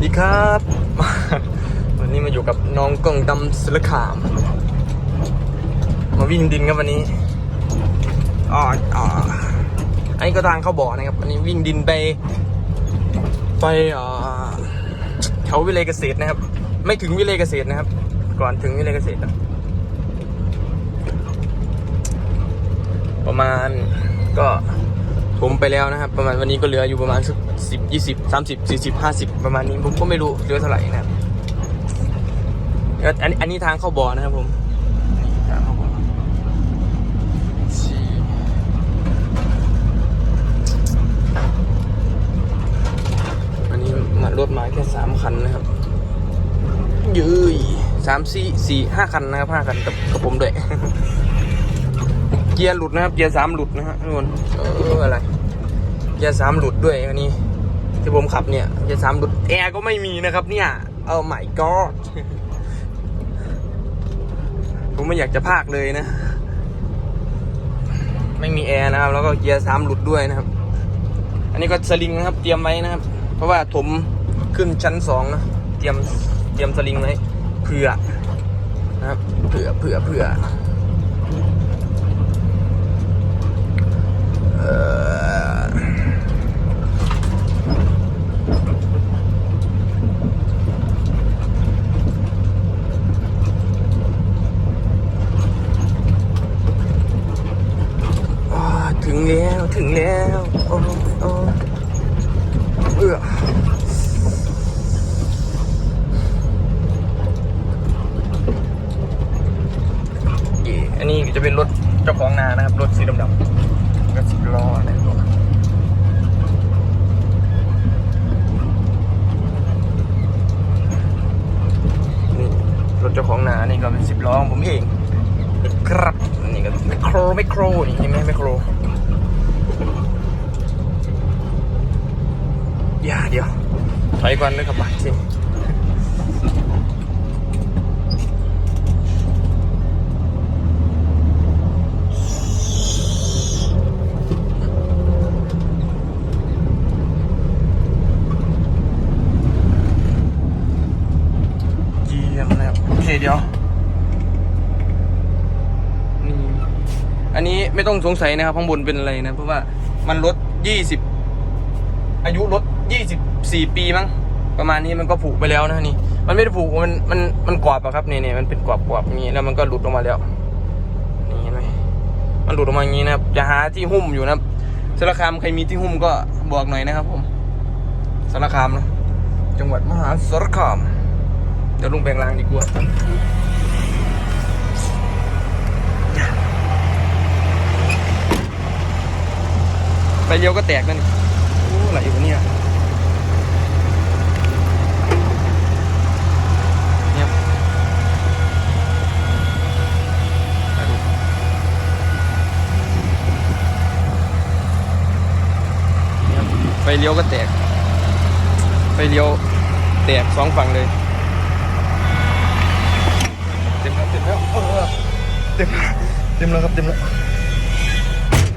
วัสดีครับ วันนี้มาอยู่กับน้องกล้องดำสุลขาม มาวิ่งดินครับวันนี้อ๋ออ๋ออันนี้ก็ทางเข้าบ่อนะครับอันนี้วิ่งดินไป ไปเอ่อแถววิเลยเกษตรนะครับ ไม่ถึงวิเลยเกษตรนะครับ ก่อนถึงวิเลยเกษตรประมาณก็ ผมไปแล้วนะครับ ประมาณวันนี้ก็เหลืออยู่ประมาณสักสิบยี่สิบสามสิบสี่สิบห้าสิบประมาณนี้ผมก็ไม่รู้เหลือเท่าไหร่นะครับอันอันนี้ทางเข้าบ่อนะครับผมทางเข้าบ่ออันนี้มารถมาแค่สามคันนะครับยืยสามสี่สี่ห้าคันนะครับห้าคันกับกับผมด้วย กียร์หลุดนะครับ เกียร์สามหลุดนะฮะทุกคนเอออะไร เกียร์สามหลุดด้วยวันนี้ ที่ผมขับเนี่ย เกียร์สามหลุด แอร์ก็ไม่มีนะครับ เนี่ย เออ my god ผมไม่อยากจะพากเลยนะ ไม่มีแอร์นะครับ แล้วก็เกียร์สามหลุดด้วยนะครับ อันนี้ก็สลิงนะครับ เตรียมไว้นะครับ เพราะว่าถมขึ้นชั้นสองนะเตรียมเตรียมสลิงไว้เผื่อนะครับเผื่อเผื่อเผื่อเอ่ออ่า ถึงแล้วถึงแล้วโอ้โอ้เอื้อออันนี้จะเป็นรถเจ้าของนานะครับ รถสีดำๆ ก็สิบล้ออะไรตัวนี่รถเจ้าของนานี่ก็เป็นสิบล้อของผมเองครับนี่ก็ไมโครไมโครนี่เห็นไหมไมโครอย่าเดี๋ยวถอยก่อนเลยครับบัตรสิ เยี่ยมนะครับโอ เดี๋ยวนี่อันนี้ไม่ต้องสงสัยนะครับข้างบนเป็นอะไรนะเพราะว่ามันลดยี่สิบอายุลดยี่สิบสี่ปีมั้งประมาณนี้มันก็ผูกไปแล้วนะนี่ มันไม่ได้ผูกมันมันมันกรอบอะครับนี่นี่มันเป็นกรอบกรอบนี้แล้วมันก็หลุดออกมาแล้วนี่เห็นไหมมันหลุดออกมาอย่างนี้นะครับจะหาที่หุ้มอยู่นะสารคามใครมีที่หุ้มก็บอกหน่อยนะครับผมสารคามนะจังหวัดมหาสารคาม เดี๋ยวลุงแปลงร่างดีกว่าไปเดียวก็แตกแล้วนี่โอ้ไหลอยู่เนี่ยเนี่ยไปเนี่ยไฟเลี้ยวก็แตก ไฟเลี้ยวแตกสองฝั่งเลย เต็มแล้ว เต็มเออเต็มเต็มแล้วครับเต็มแล้ว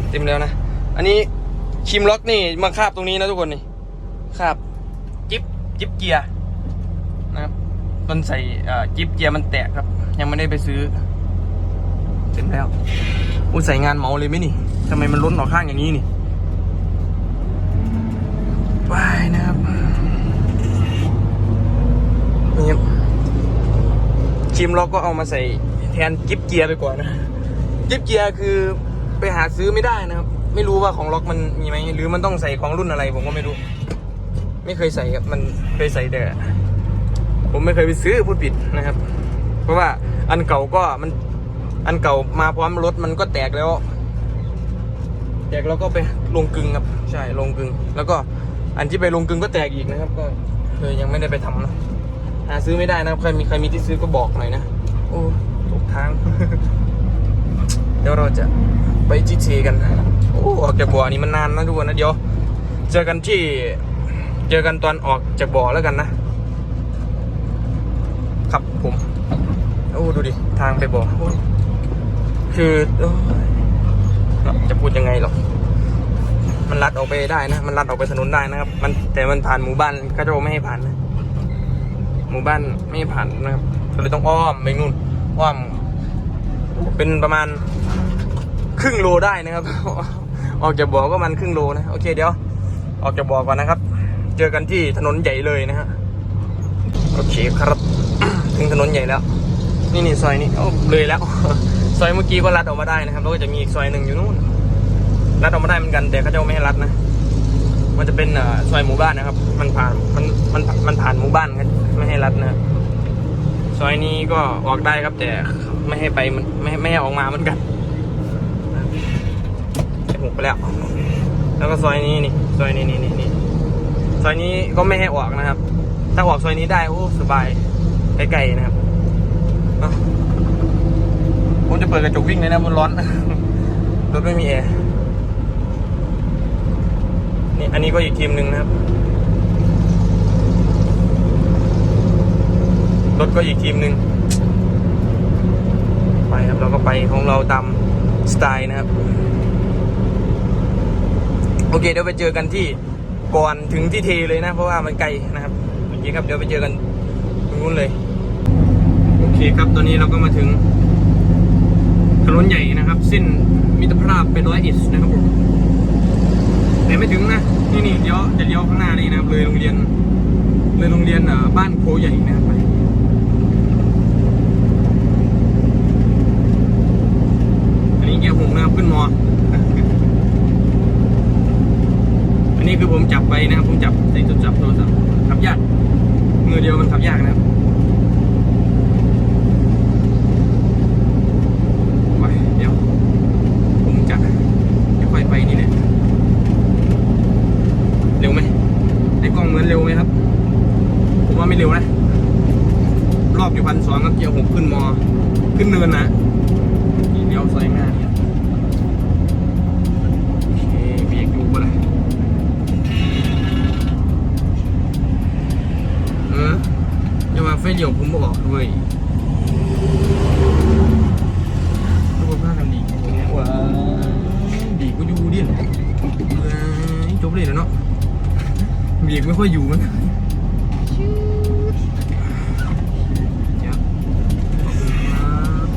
เต็มแล้วนะ อันนี้คิมล็อกนี่มาคาบตรงนี้นะทุกคนนี่คาบจิ๊บจิ๊บเกียร์นะครับมันใส่จิ๊บเกียร์มันแตกครับ ยังไม่ได้ไปซื้อ เต็มแล้วอุ้ยใส่งานเหมาเลยไหมนี่ทำไมมันล้นออกข้างอย่างนี้นี่ไปนะครับนี่ครับชิมล็อกก็เอามาใส่ แทนกิฟเกียร์ไปก่อนนะกิฟเกียร์คือไปหาซื้อไม่ได้นะครับ ไม่รู้ว่าของล็อกมันมีไหมหรือมันต้องใส่ของรุ่นอะไร ผมก็ไม่รู้ ไม่เคยใส่ครับมันเคยใส่แต่ผมไม่เคยไปซื้อพูดผิดนะครับ เพราะว่าอันเก่าก็มัน อันเก่ามาพร้อมรถมันก็แตกแล้ว แตกแล้วก็ไปลงกึงครับ ใช่ลงกึง แล้วก็อันที่ไปลงกึงก็แตกอีกนะครับ ก็เลยยังไม่ได้ไปทำนะหาซื้อไม่ได้นะครับใครมีใครมีที่ซื้อก็บอกหน่อยนะโอ้ ทาง เดี๋ยวเราจะไปจีเทกัน โอ้ออกจากบ่อนี้มันนานนะทุกคนนะเดี๋ยว เจอกันที่ เจอกันตอนออกจากบ่อแล้วกันนะ ครับผม โอ้ดูดิ ทางไปบ่อ คือจะพูดยังไงหรอ มันลัดออกไปได้นะ มันลัดออกไปถนนได้นะครับ มันแต่มันผ่านหมู่บ้านก็จะไม่ให้ผ่านนะ หมู่บ้านไม่ผ่านนะครับก็เลยต้องอ้อมไปนู่นอ้อม เป็นประมาณครึ่งโลได้นะครับ ออกจากบ่อก็มันครึ่งโลนะ โอเคเดี๋ยว ออกจากบ่อก่อนนะครับ เจอกันที่ถนนใหญ่เลยนะฮะ โอเคครับ ถึงถนนใหญ่แล้ว นี่นี่ซอยนี้โอ้เลยแล้ว ซอยเมื่อกี้ก็ลัดออกมาได้นะครับ แล้วก็จะมีอีกซอยหนึ่งอยู่นู่น ลัดออกมาได้เหมือนกัน แต่เขาจะไม่ให้ลัดนะ มันจะเป็นเอ่อซอยหมู่บ้านนะครับ มันผ่าน มัน มัน มันผ่านหมู่บ้านครับไม่ให้ลัดนะครับ อยนี้ก็ออกได้ครับแต่ไม่ให้ไปมันไม่ให้ไม่ให้ออกมาเหมือนกันใส่หกไปแล้ว แล้วก็ซอยนี้นี่ซอยนี้นี่นี่นี่ซอยนี้ก็ไม่ให้ออกนะครับ ถ้าออกซอยนี้ได้โอ้สบายใกล้ๆนะครับเอ้าผมจะเปิดกระจกวิ่งเลยนะมันร้อนรถไม่มีแอร์นี่อันนี้ก็อีกทีมหนึ่งนะครับ รถก็อีกทีมหนึ่งไปครับเราก็ไปของเราตามสไตล์นะครับ โอเคเดี๋ยวไปเจอกันที่ก่อนถึงที่เทเลยนะ เพราะว่ามันไกลนะครับโอเคครับเดี๋ยวไปเจอกันตรงนู้นเลย โอเคครับตอนนี้เราก็มาถึงถนนใหญ่นะครับเส้นมิตรภาพเป็นร้อยอ็ดนะครับผมแต่ไม่ถึงนะนี่นี่เดี๋ยวจะเลี้ยวข้างหน้านี่นะครับเลยโรงเรียนเลยโรงเรียนเอ่อบ้านโพใหญ่นะครับไปอันนี้เกียร์หงนะครับขึ้นมอ อันนี้คือผมจับไปนะครับ ผมจับในจุดจับโทรศัพท์ขับยากมือเดี ยากนะครับไว้เดี๋ยวผมจะค่อยไปนี่แหละเร็วไหมในกล้องเหมือนเร็วไหมครับ ผมว่าไม่เร็วนะ รอบอยู่พันสองครับเกียร์หกขึ้นมอ ขึ้นเนินนะนี่เดี๋ยวซอยหน้าเนี่ย เดี่ยวผมบอกด้วยทุกคนพากันดีว้าดีก็อยู่ดิเอ้ยจบเลยแล้วเนาะเบียกไม่ค่อยอยู่มันเดี๋ยวขอบคุณครับ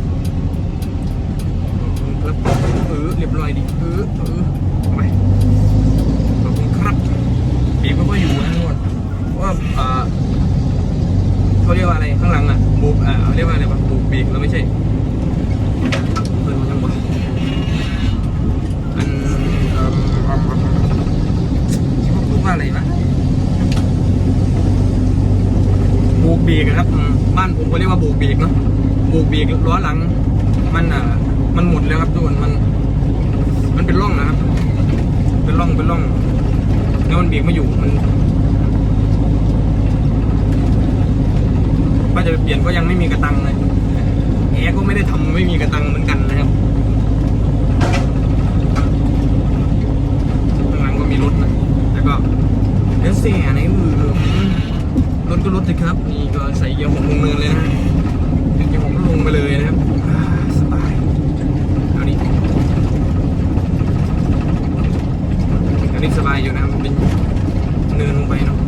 ขอบคุณครับเออเรียบร้อยดีเออเออเอาไปขอบคุณครับเบียกไม่ค่อยอยู่นะทุกคนเพราะว่าอ่า เขาเรียกว่าอะไรข้างหลังอะบุกอ่าเขาเรียกว่าอะไรวะบุกเบรกแล้วไม่ใช่เพิ่นมันยังบอกอันเอ่อเขาพูดว่าอะไรวะบุกเบรกอะครับบ้านผมก็เรียกว่าบุกเบรกเนาะบุกเบรกล้อหลัง มันอะมันหมดแล้วครับทุกคนมัน มันเป็นร่องนะครับ เป็นร่องเป็นร่องแล้วมันเบรกไม่อยู่มัน ป้าจะไปเปลี่ยนก็ยังไม่มีกระตังเลยแอร์ก็ไม่ได้ทำไม่มีกระตังเหมือนกันนะครับข้างหลังก็มีรถนะแล้วก็เดี๋ยวเสียในมือรถก็รถสิครับ นี่ก็ใส่เกียร์หกลงเนินเลยนะเกียร์หกก็ลงไปเลยนะครับอ่าสบายเอาดิอันนี้สบายอยู่นะครับเป็นเนินลงไปเนาะ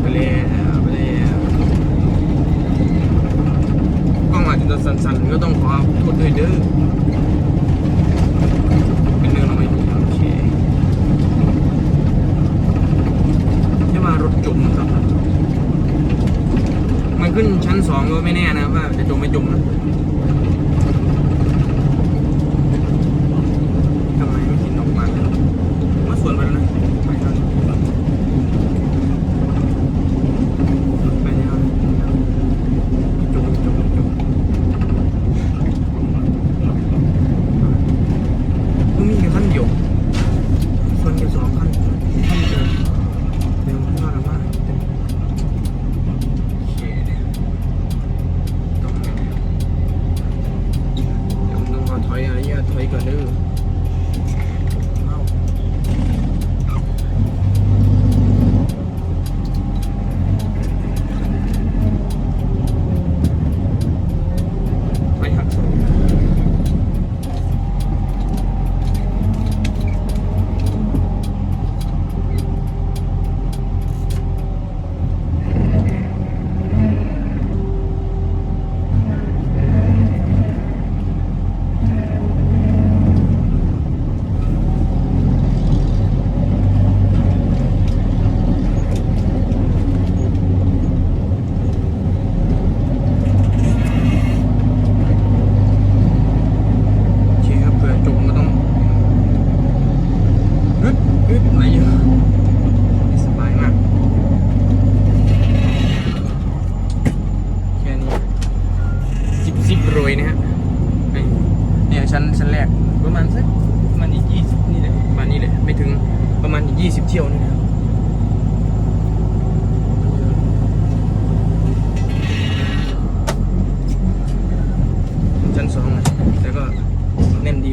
ไปแล้วไปแล้วกล้องอาจจะสั่นๆ ก็ต้องขอโทษด้วยเด้อ เป็นเรื่องอะไรดีโอเคจะมารถจมครับางขึ้นชั้นสองก็ไม่แน่นะว่าจะจมไม่จมนะ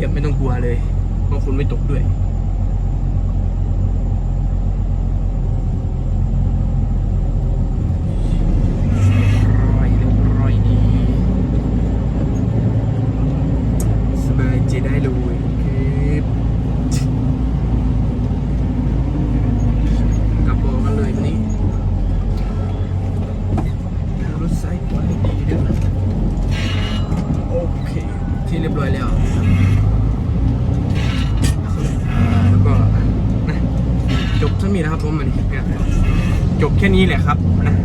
ยบไม่ต้องกลัวเลยเพราะคุณไม่ตกด้วยี่แหละครับนะ